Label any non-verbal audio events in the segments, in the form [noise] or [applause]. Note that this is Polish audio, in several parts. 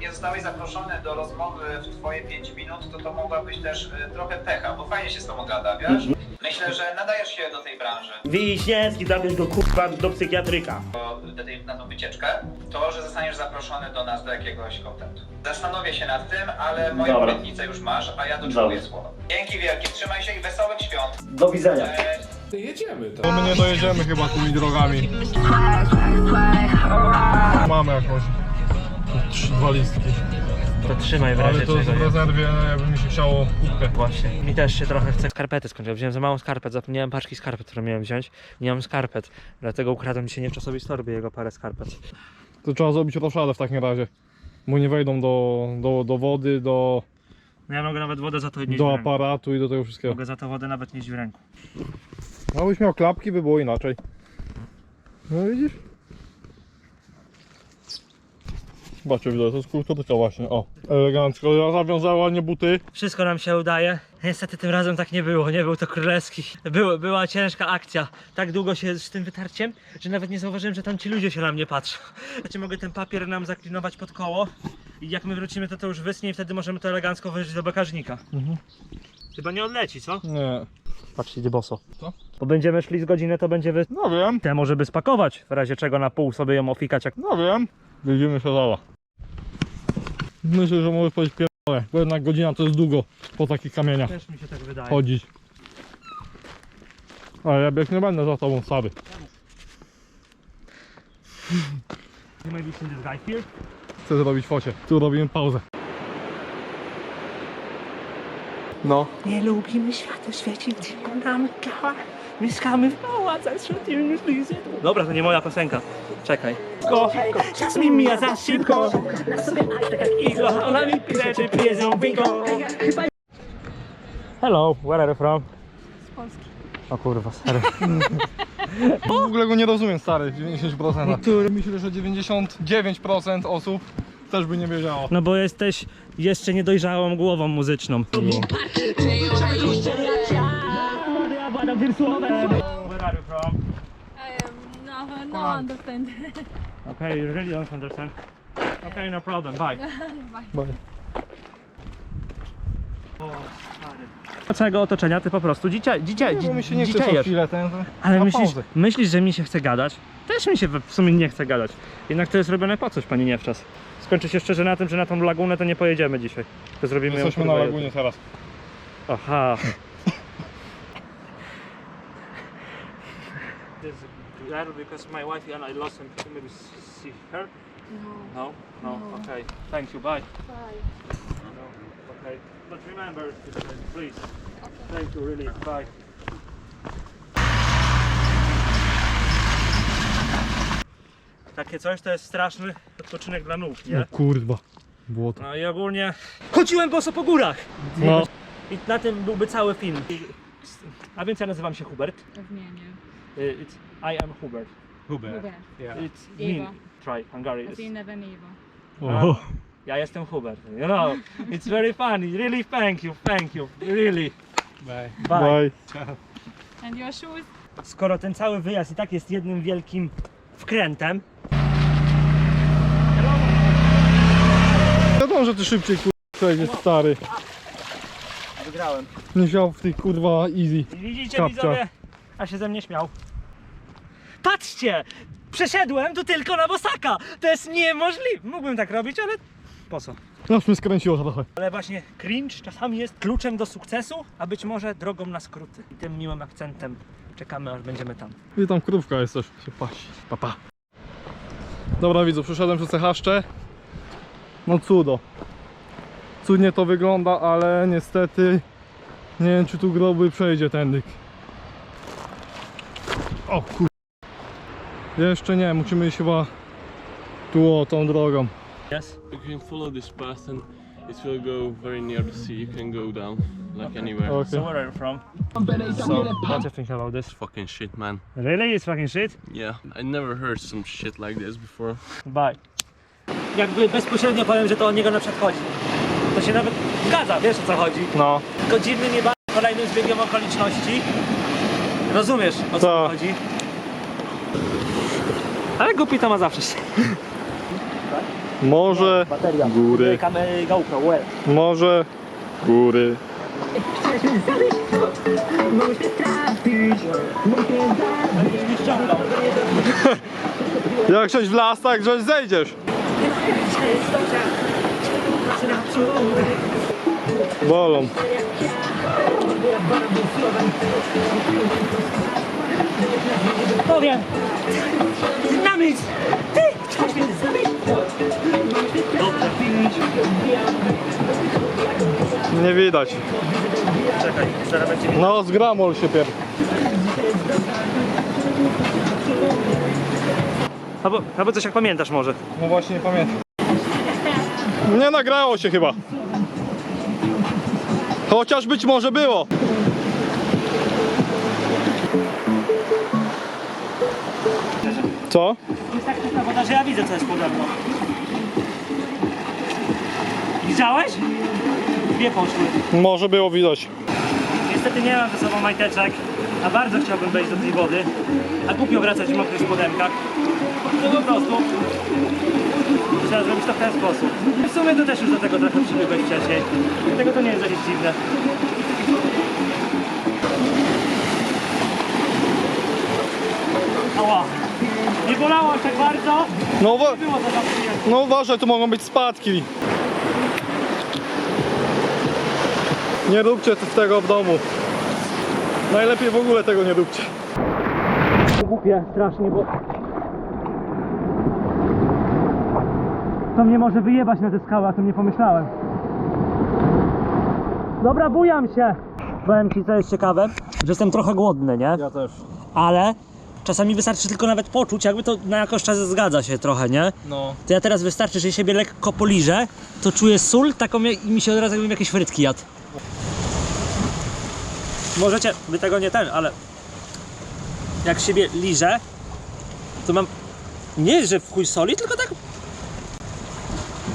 nie zostałeś zaproszony do rozmowy w twoje 5 minut, to to mogłabyś też e, trochę pecha, bo fajnie się z tobą gada, wiesz? Myślę, że nadajesz się do tej branży, Wiśniewski, zabierz go kurwa do psychiatryka. do, do tej, na tą wycieczkę. To, że zostaniesz zaproszony do nas do jakiegoś kontentu. Zastanowię się nad tym, ale moją Dobra. obietnicę już masz, a ja dotrzymuję Dobra. słowa. Dzięki wielkie, trzymaj się i wesołych świąt. Do widzenia. Cześć. Jedziemy? Bo my nie dojedziemy chyba tymi drogami. Mamy jakąś trzy, dwa listki. To trzymaj w Ale razie to czego. w rezerwie jakby mi się chciało kubkę. Właśnie. Mi też się trochę chce. Skarpety skończyłem. Wziąłem za mało skarpet. Zapomniałem paczki skarpet, które miałem wziąć. Nie mam skarpet. Dlatego ukradłem dzisiaj niewczasowej z torby jego parę skarpet. To trzeba zrobić roszadę w takim razie. Bo nie wejdą do, do, do wody, do, No ja mogę nawet wodę za to nie do aparatu i do tego wszystkiego. Mogę za to wodę nawet nieść w ręku. No byś miał klapki, by było inaczej. No widzisz? Zobaczcie, widać, to jest kurteczka właśnie, o. Elegancko, ja zawiązała nie buty. Wszystko nam się udaje. Niestety tym razem tak nie było, nie był to królewski. Był, była ciężka akcja. Tak długo się z tym wytarciem, że nawet nie zauważyłem, że tam ci ludzie się na mnie patrzą. [laughs] Znaczy mogę ten papier nam zaklinować pod koło i jak my wrócimy to to już wysnie i wtedy możemy to elegancko włożyć do bagażnika. Mhm. Chyba nie odleci, co? Nie. Patrzcie, idzie boso. Co? Bo będziemy szli z godzinę, to będzie wy... No wiem, Te może by spakować, w razie czego na pół sobie ją ofikać jak... no wiem. Widzimy się zala. Myślę, że mogę powiedzieć pierdolę, bo jednak godzina to jest długo po takich kamieniach Też mi się tak wydaje. chodzić. Ale ja bieg nie będę za tobą stary. You maybe seen this guy here? Chcę zrobić focie. Tu robimy pauzę. No. Nie lubimy światła świecić, nam kała. Mieszkamy w pałacach, świecimy lizy. Dobra, to nie moja piosenka. Czekaj. Czas mi mija za szybko. Na sobie tak jak iglo, ona mi pisze, czy pije z nią. Hello, where are you from? Z Polski. O kurwa, sorry. [laughs] W ogóle go nie rozumiem stary, 90%. Myślę, że 99% osób też by nie wiedziało. No bo jesteś jeszcze niedojrzałą głową muzyczną. Where are you from? I am no, no understand. Okay, you really don't understand. Okay, no problem, bye. [laughs] Bye. Całego otoczenia ty po prostu dzicia, dzicia, Nie, bo mi się nie chce co dzieciejesz. chwilę ten, Ale na myślisz, pauzę. myślisz, że mi się chce gadać? Też mi się w w sumie nie chce gadać. Jednak to jest robione po coś, pani Niewczas. Skończy się szczerze na tym, że na tą lagunę to nie pojedziemy dzisiaj. To zrobimy ją Jesteśmy na kurwa, lagunie teraz. Aha. This girl because my wife and I lost you maybe see her? No. No? No? No. Okay. Thank you. Bye. Bye. No. Okay. But remember, please. Thank you really. Bye. Takie coś to jest straszny odpoczynek dla nóg, nie? No kurwa. Było to. No i ogólnie chodziłem boso po górach! No. I na tym byłby cały film. A więc ja nazywam się Hubert. Odmienię. Y, It's, I am Hubert. Hubert. It's Ewa. mean. Try Hungary. A ty never Ewa. O. Ja jestem Hubert. You know, [laughs] it's very funny. Really thank you, thank you. Really. Bye. Bye. Bye. And your shoes? Skoro ten cały wyjazd i tak jest jednym wielkim wkrętem, Wiadomo, że ty szybciej kurwa przejdziesz stary. wygrałem. Nie wziął w tych kurwa easy. Widzicie Kapcia. widzowie? A się ze mnie śmiał. Patrzcie! Przeszedłem tu tylko na bosaka! To jest niemożliwe! Mógłbym tak robić, ale po co? Aż mnie skręciło trochę. Ale właśnie cringe czasami jest kluczem do sukcesu, a być może drogą na skróty. I tym miłym akcentem czekamy, aż będziemy tam. I tam krówka jest też. Się pasi. Papa. Dobra widzę, przeszedłem przez Cechaszcze. No cudo. Cudnie to wygląda, ale niestety nie wiem czy tu groby przejdzie tędy. O kur... Jeszcze nie, musimy iść chyba tu o tą drogą. Yes? You can follow this path and it will go very near the sea. You can go down like anywhere. Okay. So where are you from? So, what do you think about this? Fucking shit, man. Really? It's fucking shit? Yeah, I never heard some shit like this before. Bye. Jakby bezpośrednio powiem, że to od niego na przykład chodzi. To się nawet zgadza, wiesz o co chodzi. No. Tylko dziwny nie ba... kolejnym zbiegiem okoliczności. Rozumiesz o co chodzi? Ale głupi to ma zawsze się. Może Bateria. góry, Kamery GoPro, well. może góry. Jak coś w las, tak coś zejdziesz. Bolą. Powiem! Namysł! Ty! Chciałeś mnie zabić? Dobrze. Nie widać. Czekaj, zaraz będzie mi... No, z gramol się pier... Albo, albo coś jak pamiętasz może. No właśnie nie pamiętam. Nie nagrało się chyba. Chociaż być może było. Co? Jest tak taka woda, że ja widzę co jest pode mną. Widziałeś? Dwie poszły. Może było widać. Niestety nie mam ze sobą majteczek, a bardzo chciałbym wejść do tej wody. A głupio wracać w mokrych spodenkach. No po prostu trzeba zrobić to w ten sposób. W sumie to też już do tego trochę przybyłeś wcześniej. Dlatego to nie jest jakieś dziwne. Ała. Nie bolało aż tak bardzo. No, uwa- Było to za przyjemne. no uważaj, tu mogą być spadki. Nie róbcie z tego w domu. Najlepiej w ogóle tego nie róbcie. głupie strasznie, bo to mnie może wyjebać na te skały, a to nie pomyślałem. Dobra, bujam się! Powiem ci, co jest ciekawe, że jestem trochę głodny, nie? Ja też. Ale czasami wystarczy tylko nawet poczuć, jakby to na jakoś czas zgadza się trochę, nie? No. To ja teraz wystarczy, że siebie lekko poliżę, to czuję sól, taką i mi się od razu jakbym jakieś frytki jadł. Możecie, wy tego nie ten, ale jak siebie liżę, to mam nie, że w chuj soli, tylko tak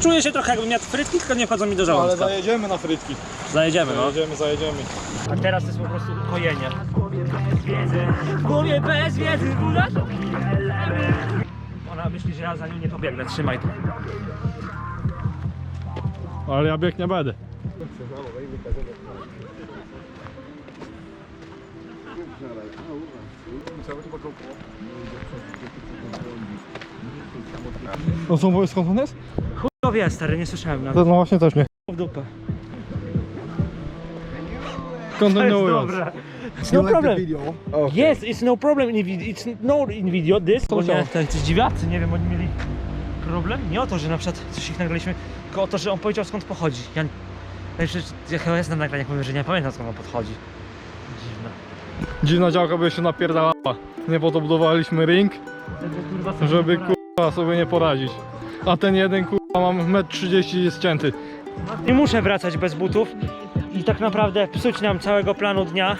czuję się trochę jakbym jadł frytki, tylko nie wchodzą mi do Ale żołądka. zajedziemy na frytki. Zajedziemy, no. Zajedziemy, zajedziemy. A teraz to jest po prostu ukojenie. W głowie bez wiedzy, budasz? Ona myśli, że ja za nią nie pobiegnę, trzymaj to. Ale ja bieg nie będę. No co mówisz skąd on jest? To wie, stary, nie słyszałem nawet. To no właśnie też nie. W dupę. To jest nie dobre. It's no problem. Yes, it's no problem in video. It's no in video this. Bo nie, to jest dziwiacy, nie wiem, oni mieli problem. Nie o to, że na przykład coś ich nagraliśmy, tylko o to, że on powiedział skąd pochodzi. Ja, ja przecież ja chyba jest na nagraniach, mówię, że nie pamiętam skąd on podchodzi. Dziwne. Dziwna działka by się napierdalała. Nie po to budowaliśmy ring, żeby kurwa sobie nie poradzić. A ten jeden kurwa mam 1,30 m jest cięty. Nie muszę wracać bez butów i tak naprawdę psuć nam całego planu dnia,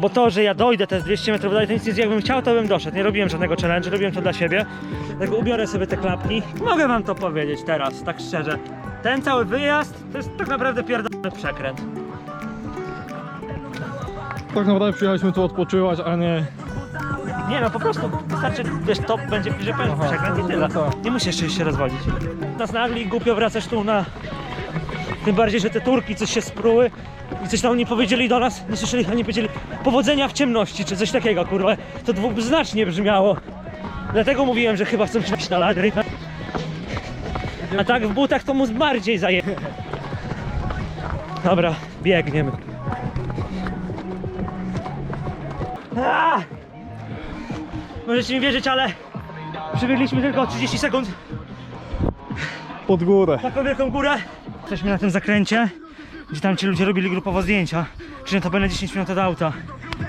bo to, że ja dojdę te 200 metrów dalej, to nic nie jakbym chciał, to bym doszedł. Nie robiłem żadnego challenge, robiłem to dla siebie. Dlatego ubiorę sobie te klapki. Mogę wam to powiedzieć teraz, tak szczerze. Ten cały wyjazd to jest tak naprawdę pierdolony przekręt. Tak naprawdę przyjechaliśmy tu odpoczywać, a nie... Nie no, po prostu wystarczy, wiesz, to będzie bliżej przekręt i tyle. Nie musisz jeszcze się rozwodzić. Nas nagli głupio wracać tu na... Tym bardziej, że te Turki coś się spruły i coś tam nie powiedzieli do nas, nie słyszeli, ani powiedzieli powodzenia w ciemności, czy coś takiego, kurwa. To dwuznacznie brzmiało. Dlatego mówiłem, że chyba chcą iść na lagry. A tak w butach to mu bardziej zaje... Dobra, biegniemy. Aaa! Możecie mi wierzyć, ale przybiegliśmy tylko 30 sekund Pod górę. taką wielką górę. Jesteśmy na tym zakręcie, gdzie tam ci ludzie robili grupowo zdjęcia. Czyli to będzie 10 minut od auta.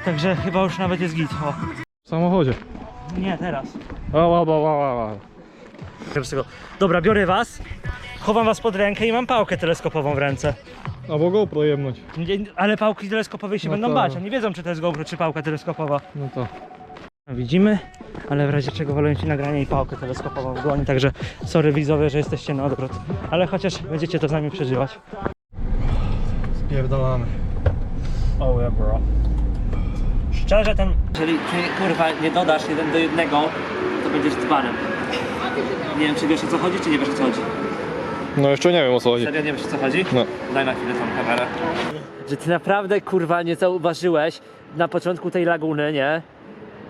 Także chyba już nawet jest git. O. W samochodzie. Nie, teraz. Ała. Teraz tego. Dobra, biorę was, chowam was pod rękę i mam pałkę teleskopową w ręce. Albo GoPro jebnąć. Nie- Ale pałki teleskopowej się No będą to- bać, oni wiedzą czy to jest GoPro, czy pałka teleskopowa. No to. Widzimy, ale w razie czego wolę ci nagranie i pałkę teleskopową w dłoni, także sorry widzowie, że jesteście na odwrót. Ale chociaż będziecie to z nami przeżywać. Spierdalamy. Oh yeah, bro. Szczerze ten... Jeżeli ty, kurwa nie dodasz jeden do jednego, to będziesz dzbanem. Nie wiem, czy wiesz o co chodzi, czy nie wiesz o co chodzi. No jeszcze nie wiem o co chodzi. Serio nie wiesz o co chodzi? No. Daj na chwilę tą kamerę. Że ty naprawdę kurwa nie zauważyłeś na początku tej laguny, nie?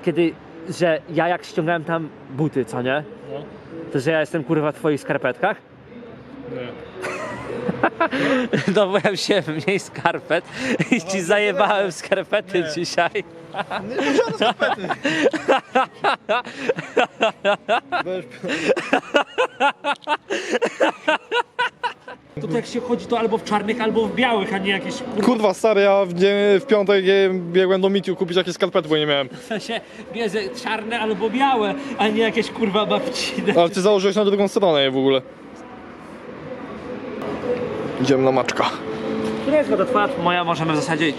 Kiedy, że ja jak ściągałem tam buty, co nie? To że ja jestem kurwa w twoich skarpetkach? [laughs] No byłem się mniej skarpet i ci zajebałem skarpety dzisiaj. [laughs] To jak się chodzi to albo w czarnych, albo w białych, a nie jakieś kurwa Kurwa stary, ja w, w piątek je- biegłem do Miciu kupić jakieś skarpety, bo nie miałem. [laughs] w sensie bierze czarne albo białe, a nie jakieś kurwa babcine. Ale ty założyłeś na drugą stronę je w ogóle. Idziemy na maczka. Nie jest woda twoja, moja możemy w zasadzie